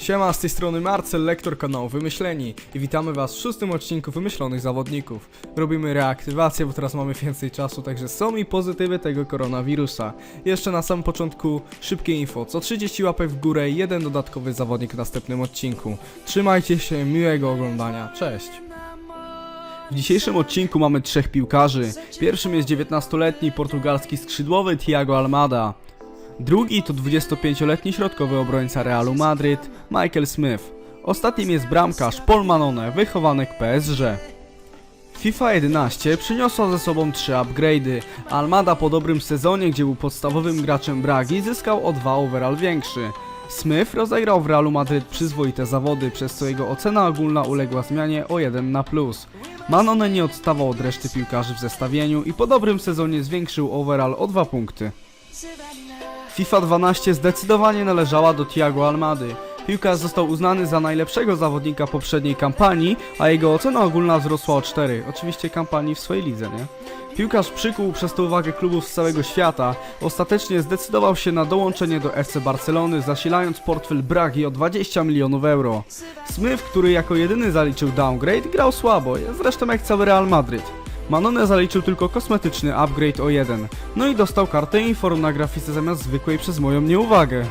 Siema, z tej strony Marcel, lektor kanału Wymyśleni i witamy was w szóstym odcinku Wymyślonych Zawodników. Robimy reaktywację, bo teraz mamy więcej czasu, także są i pozytywy tego koronawirusa. Jeszcze na samym początku szybkie info, co 30 łapek w górę i jeden dodatkowy zawodnik w następnym odcinku. Trzymajcie się, miłego oglądania, cześć! W dzisiejszym odcinku mamy trzech piłkarzy. Pierwszym jest 19-letni portugalski skrzydłowy Thiago Almada. Drugi to 25-letni środkowy obrońca Realu Madryt, Michael Smith. Ostatnim jest bramkarz Paul Manone, wychowanek PSG. FIFA 11 przyniosła ze sobą trzy upgrade'y. Almada po dobrym sezonie, gdzie był podstawowym graczem Bragi, zyskał o dwa overall większy. Smith rozegrał w Realu Madryt przyzwoite zawody, przez co jego ocena ogólna uległa zmianie o 1 na plus. Manone nie odstawał od reszty piłkarzy w zestawieniu i po dobrym sezonie zwiększył overall o 2 punkty. FIFA 12 zdecydowanie należała do Thiago Almady. Piłkarz został uznany za najlepszego zawodnika poprzedniej kampanii, a jego ocena ogólna wzrosła o 4. Oczywiście kampanii w swojej lidze, nie? Piłkarz przykuł przez to uwagę klubów z całego świata. Ostatecznie zdecydował się na dołączenie do FC Barcelony, zasilając portfel Bragi o 20 milionów euro. Smith, który jako jedyny zaliczył downgrade, grał słabo, zresztą jak cały Real Madryt. Manone zaliczył tylko kosmetyczny upgrade o 1, no i dostał kartę inform na grafice zamiast zwykłej przez moją nieuwagę.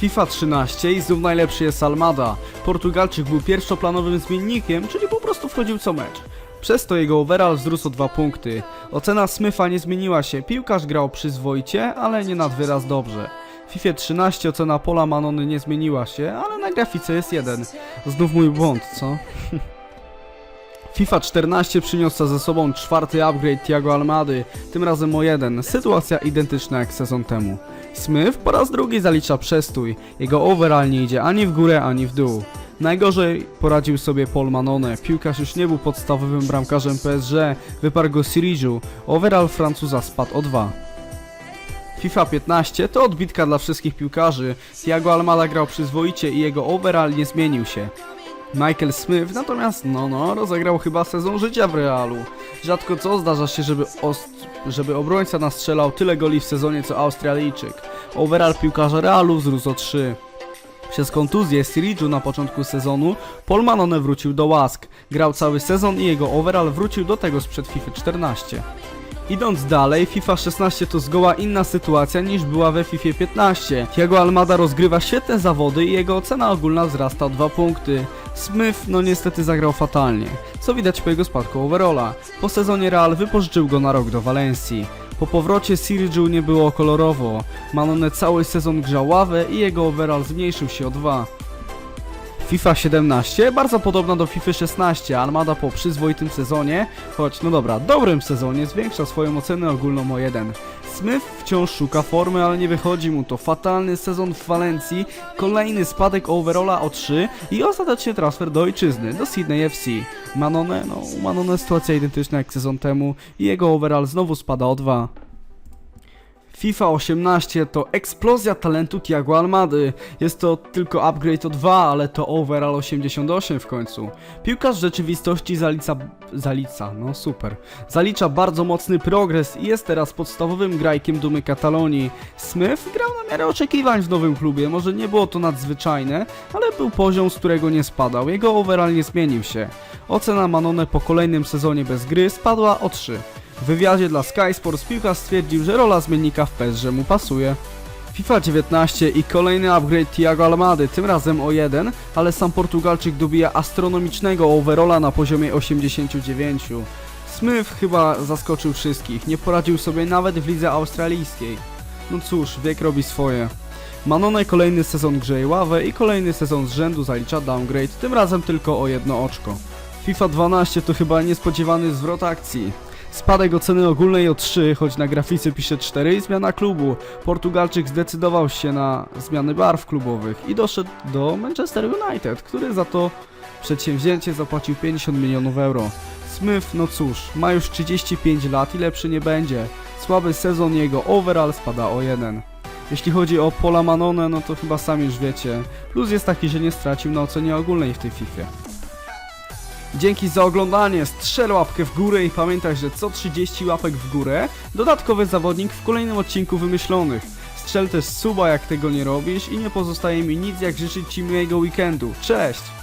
FIFA 13 i znów najlepszy jest Almada. Portugalczyk był pierwszoplanowym zmiennikiem, czyli po prostu wchodził co mecz. Przez to jego overall wzrósł o 2 punkty. Ocena Smitha nie zmieniła się, piłkarz grał przyzwoicie, ale nie nad wyraz dobrze. W FIFA 13 ocena Pola Manony nie zmieniła się, ale na grafice jest 1. Znów mój błąd, co? FIFA 14 przyniosła ze sobą czwarty upgrade Thiago Almady, tym razem o jeden. Sytuacja identyczna jak sezon temu. Smith po raz drugi zalicza przestój. Jego overall nie idzie ani w górę, ani w dół. Najgorzej poradził sobie Paul Manone. Piłkarz już nie był podstawowym bramkarzem PSG, wyparł go Sirigu. Overall Francuza spadł o 2. FIFA 15 to odbitka dla wszystkich piłkarzy. Thiago Almada grał przyzwoicie i jego overall nie zmienił się. Michael Smith natomiast, no no, rozegrał chyba sezon życia w Realu. Rzadko co zdarza się, żeby, żeby obrońca nastrzelał tyle goli w sezonie co Australijczyk. Overall piłkarza Realu wzrósł o 3. Przez kontuzję Sirigu na początku sezonu Paul Manone wrócił do łask. Grał cały sezon i jego overall wrócił do tego sprzed FIFA 14. Idąc dalej, FIFA 16 to zgoła inna sytuacja niż była we FIFA 15. Thiago Almada rozgrywa świetne zawody i jego ocena ogólna wzrasta o 2 punkty. Smith no niestety zagrał fatalnie, co widać po jego spadku overalla. Po sezonie Real wypożyczył go na rok do Walencji. Po powrocie Sirigu nie było kolorowo. Manone cały sezon grzał ławę i jego overall zmniejszył się o 2. FIFA 17, bardzo podobna do FIFA 16, Armada po przyzwoitym sezonie, choć no dobra, dobrym sezonie zwiększa swoją ocenę ogólną o 1. Smith wciąż szuka formy, ale nie wychodzi mu to. Fatalny sezon w Walencji, kolejny spadek overalla o 3 i ostatecznie transfer do ojczyzny, do Sydney FC. Manone, no u Manone sytuacja identyczna jak sezon temu i jego overall znowu spada o 2. FIFA 18 to eksplozja talentu Thiago Almady. Jest to tylko upgrade o 2, ale to overall 88 w końcu. Piłkarz w rzeczywistości zalica... zalica, no super. Zalicza bardzo mocny progres i jest teraz podstawowym grajkiem Dumy Katalonii. Smith grał na miarę oczekiwań w nowym klubie, może nie było to nadzwyczajne, ale był poziom, z którego nie spadał. Jego overall nie zmienił się. Ocena Manone po kolejnym sezonie bez gry spadła o 3. W wywiadzie dla Sky Sports piłkarz stwierdził, że rola zmiennika w PSG mu pasuje. FIFA 19 i kolejny upgrade Thiago Almady, tym razem o 1, ale sam Portugalczyk dobija astronomicznego overalla na poziomie 89. Smith chyba zaskoczył wszystkich, nie poradził sobie nawet w lidze australijskiej. No cóż, wiek robi swoje. Manone kolejny sezon grzeje ławę i kolejny sezon z rzędu zalicza downgrade, tym razem tylko o jedno oczko. FIFA 12 to chyba niespodziewany zwrot akcji. Spadek oceny ogólnej o 3, choć na grafice pisze 4 i zmiana klubu. Portugalczyk zdecydował się na zmiany barw klubowych i doszedł do Manchester United, który za to przedsięwzięcie zapłacił 50 milionów euro. Smith, no cóż, ma już 35 lat i lepszy nie będzie. Słaby sezon jego overall spada o 1. Jeśli chodzi o Pola Manone, no to chyba sami już wiecie. Plus jest taki, że nie stracił na ocenie ogólnej w tej FIFA. Dzięki za oglądanie, strzel łapkę w górę i pamiętaj, że co 30 łapek w górę dodatkowy zawodnik w kolejnym odcinku Wymyślonych. strzel też suba jak tego nie robisz i nie pozostaje mi nic jak życzyć ci miłego weekendu. Cześć!